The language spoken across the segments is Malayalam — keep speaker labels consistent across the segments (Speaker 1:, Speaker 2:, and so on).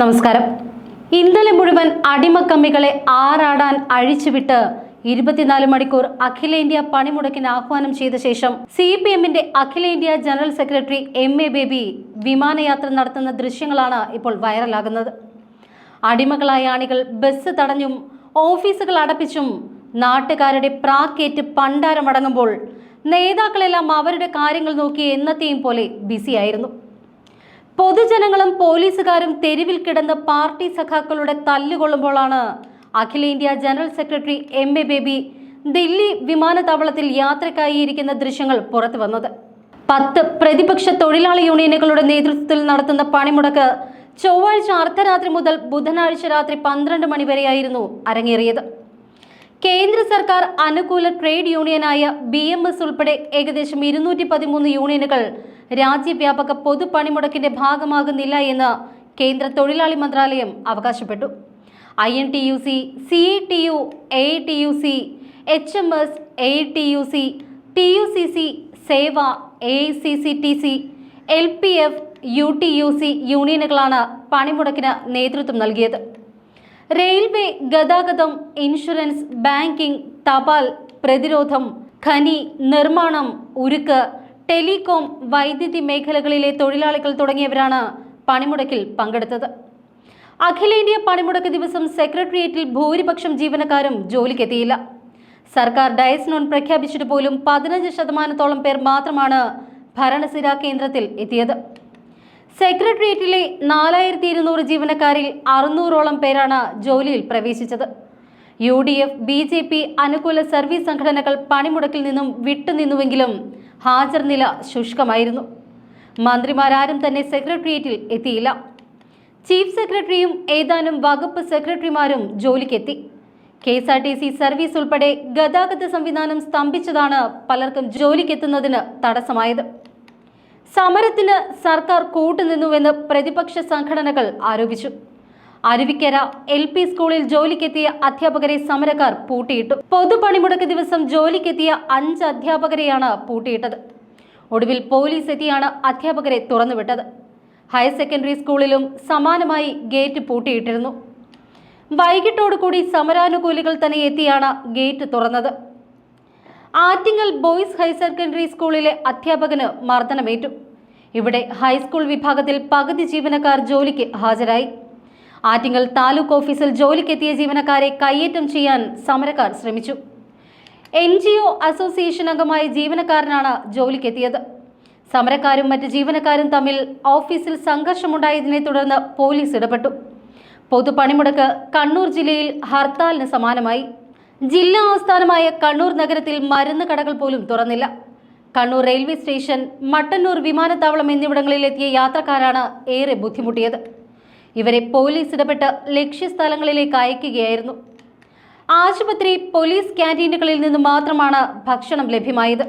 Speaker 1: നമസ്കാരം. ഇന്നലെ മുഴുവൻ അടിമക്കമ്മികളെ ആറാടാൻ അഴിച്ചുവിട്ട് ഇരുപത്തിനാല് മണിക്കൂർ അഖിലേന്ത്യാ പണിമുടക്കിന് ആഹ്വാനം ചെയ്ത ശേഷം സി പി എമ്മിന്റെ അഖിലേന്ത്യാ general secretary M A Baby വിമാനയാത്ര നടത്തുന്ന ദൃശ്യങ്ങളാണ് ഇപ്പോൾ വൈറലാകുന്നത്. അടിമകളായ ആണികൾ ബസ് തടഞ്ഞും ഓഫീസുകൾ അടപ്പിച്ചും നാട്ടുകാരുടെ പ്രാക്കേറ്റ് പണ്ടാരമടങ്ങുമ്പോൾ നേതാക്കളെല്ലാം അവരുടെ കാര്യങ്ങൾ നോക്കി എന്നത്തെയും പോലെ ബിസിയായിരുന്നു. പൊതുജനങ്ങളും പോലീസുകാരും തെരുവിൽ കിടന്ന് പാർട്ടി സഖാക്കളുടെ തല്ലുകൊള്ളുമ്പോഴാണ് അഖിലേന്ത്യാ general secretary M A Baby Delhi വിമാനത്താവളത്തിൽ യാത്രക്കായിരിക്കുന്ന ദൃശ്യങ്ങൾ പുറത്തു വന്നത്. പത്ത് പ്രതിപക്ഷ തൊഴിലാളി യൂണിയനുകളുടെ നേതൃത്വത്തിൽ നടത്തുന്ന പണിമുടക്ക് ചൊവ്വാഴ്ച അർദ്ധരാത്രി മുതൽ ബുധനാഴ്ച രാത്രി പന്ത്രണ്ട് മണിവരെയായിരുന്നു അരങ്ങേറിയത്. കേന്ദ്ര സർക്കാർ അനുകൂല ട്രേഡ് യൂണിയനായ ബി എം എസ് ഉൾപ്പെടെ ഏകദേശം ഇരുന്നൂറ്റി പതിമൂന്ന് യൂണിയനുകൾ രാജ്യവ്യാപക പൊതുപണിമുടക്കിന്റെ ഭാഗമാകുന്നില്ല എന്ന് കേന്ദ്ര തൊഴിലാളി മന്ത്രാലയം അവകാശപ്പെട്ടു. I N T U C C T U A T U C H M S A T U C T U C C Sewa A C C T C L P F U T U C യൂണിയനുകളാണ് പണിമുടക്കിന് നേതൃത്വം നൽകിയത്. റെയിൽവേ ഗതാഗതം ഇൻഷുറൻസ് ബാങ്കിംഗ് തപാൽ പ്രതിരോധം ഖനി നിർമ്മാണം ഉരുക്ക് ടെലികോം വൈദ്യുതി മേഖലകളിലെ തൊഴിലാളികൾ തുടങ്ങിയവരാണ് പണിമുടക്കിൽ പങ്കെടുത്തത്. അഖിലേന്ത്യാ പണിമുടക്ക് ദിവസം സെക്രട്ടേറിയറ്റിൽ ഭൂരിപക്ഷം ജീവനക്കാരും ജോലിക്കെത്തിയില്ല. സർക്കാർ ഡയസ് നോൺ പ്രഖ്യാപിച്ചിട്ട് പോലും പതിനഞ്ച് ശതമാനത്തോളം പേർ മാത്രമാണ് ഭരണസിരാ കേന്ദ്രത്തിൽ എത്തിയത്. സെക്രട്ടേറിയറ്റിലെ നാലായിരത്തി ഇരുന്നൂറ് ജീവനക്കാരിൽ അറുന്നൂറോളം പേരാണ് ജോലിയിൽ പ്രവേശിച്ചത്. U D F B J P അനുകൂല സർവീസ് സംഘടനകൾ പണിമുടക്കിൽ നിന്നും വിട്ടുനിന്നുവെങ്കിലും ഹാജർ നില ശുഷ്കമായിരുന്നു. മന്ത്രിമാരാരും തന്നെ സെക്രട്ടേറിയറ്റിൽ എത്തിയില്ല. ചീഫ് സെക്രട്ടറിയും ഏതാനും വകുപ്പ് സെക്രട്ടറിമാരും ജോലിക്കെത്തി. K S R T C service ഉൾപ്പെടെ ഗതാഗത സംവിധാനം സ്തംഭിച്ചതാണ് പലർക്കും ജോലിക്കെത്തുന്നതിന് തടസ്സമായത്. സമരത്തിന് സർക്കാർ കൂട്ടുനിന്നുവെന്ന് പ്രതിപക്ഷ സംഘടനകൾ ആരോപിച്ചു. അരുവിക്കര എൽ പി സ്കൂളിൽ ജോലിക്കെത്തിയ അധ്യാപകരെ സമരക്കാർ പൂട്ടിയിട്ടു. പൊതുപണിമുടക്ക് ദിവസം ജോലിക്കെത്തിയ അഞ്ച് അധ്യാപകരെയാണ് പൂട്ടിയിട്ടത്. ഒടുവിൽ പോലീസ് എത്തിയാണ് അധ്യാപകരെ തുറന്നുവിട്ടത്. ഹയർ സെക്കൻഡറി സ്കൂളിലും സമാനമായി ഗേറ്റ് പൂട്ടിയിട്ടിരുന്നു. വൈകിട്ടോടുകൂടി സമരാനുകൂലികൾ തന്നെ എത്തിയാണ് ഗേറ്റ് തുറന്നത്. ആറ്റിങ്ങൽ ബോയ്സ് ഹയർ സെക്കൻഡറി സ്കൂളിലെ അധ്യാപകന് മർദ്ദനമേറ്റു. ഇവിടെ ഹൈസ്കൂൾ വിഭാഗത്തിൽ പകുതി ജീവനക്കാർ ജോലിക്ക് ഹാജരായി. ആറ്റിങ്ങൽ താലൂക്ക് ഓഫീസിൽ ജോലിക്കെത്തിയ ജീവനക്കാരെ കയ്യേറ്റം ചെയ്യാൻ സമരക്കാർ ശ്രമിച്ചു. എൻ ജി ഒ അസോസിയേഷൻ അംഗമായ ജീവനക്കാരനാണ് ജോലിക്കെത്തിയത്. സമരക്കാരും മറ്റ് ജീവനക്കാരും തമ്മിൽ ഓഫീസിൽ സംഘർഷമുണ്ടായതിനെ തുടർന്ന് പോലീസ് ഇടപെട്ടു. പൊതുപണിമുടക്ക് കണ്ണൂർ ജില്ലയിൽ ഹർത്താലിന് സമാനമായി. ജില്ലാ ആസ്ഥാനമായ കണ്ണൂർ നഗരത്തിൽ മരുന്ന് കടകൾ പോലും തുറന്നില്ല. കണ്ണൂർ റെയിൽവേ സ്റ്റേഷൻ മട്ടന്നൂർ വിമാനത്താവളം എന്നിവിടങ്ങളിലെത്തിയ യാത്രക്കാരാണ് ഏറെ ബുദ്ധിമുട്ടിയത്. ഇവരെ പോലീസ് ഇടപെട്ട് ലക്ഷ്യസ്ഥലങ്ങളിലേക്ക് അയക്കുകയായിരുന്നു. ആശുപത്രി പോലീസ് ക്യാന്റീനുകളിൽ നിന്ന് മാത്രമാണ് ഭക്ഷണം ലഭ്യമായത്.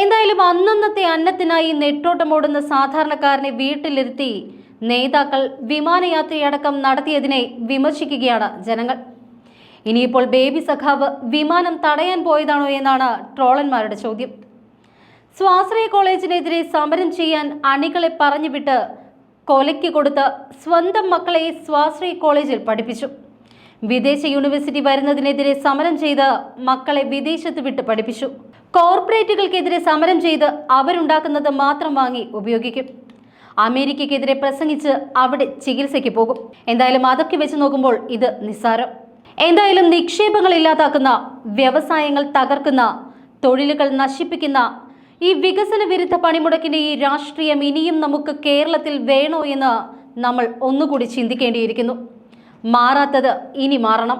Speaker 1: എന്തായാലും അന്നന്നത്തെ അന്നത്തിനായി നെട്ടോട്ടമോടുന്ന സാധാരണക്കാരനെ വീട്ടിലിരുത്തി നേതാക്കൾ വിമാനയാത്രയടക്കം നടത്തിയതിനെ വിമർശിക്കുകയാണ് ജനങ്ങൾ. ഇനിയിപ്പോൾ ബേബി സഖാവ് വിമാനം തടയാൻ പോയതാണോ എന്നാണ് ട്രോളന്മാരുടെ ചോദ്യം. സ്വാശ്രയ കോളേജിനെതിരെ സമരം ചെയ്യാൻ അണികളെ പറഞ്ഞുവിട്ട് കൊലയ്ക്ക് കൊടുത്ത് സ്വന്തം മക്കളെ സ്വാശ്രയ കോളേജിൽ പഠിപ്പിച്ചു. വിദേശ യൂണിവേഴ്സിറ്റി വരുന്നതിനെതിരെ സമരം ചെയ്ത് മക്കളെ വിദേശത്ത് വിട്ട് പഠിപ്പിച്ചു. കോർപ്പറേറ്റുകൾക്കെതിരെ സമരം ചെയ്ത് അവരുണ്ടാക്കുന്നത് മാത്രം വാങ്ങി ഉപയോഗിക്കും. അമേരിക്കക്കെതിരെ പ്രസംഗിച്ച് അവിടെ ചികിത്സയ്ക്ക് പോകും. എന്തായാലും അതൊക്കെ വെച്ച് നോക്കുമ്പോൾ ഇത് നിസ്സാരം. എന്തായാലും നിക്ഷേപങ്ങൾ ഇല്ലാതാക്കുന്ന വ്യവസായങ്ങൾ തകർക്കുന്ന തൊഴിലുകൾ നശിപ്പിക്കുന്ന ഈ വികസന വിരുദ്ധ പണിമുടക്കിന്റെ ഈ രാഷ്ട്രീയം ഇനിയും നമുക്ക് കേരളത്തിൽ വേണോ എന്ന് നമ്മൾ ഒന്നുകൂടി ചിന്തിക്കേണ്ടിയിരിക്കുന്നു. മാറാത്തത് ഇനി മാറണം.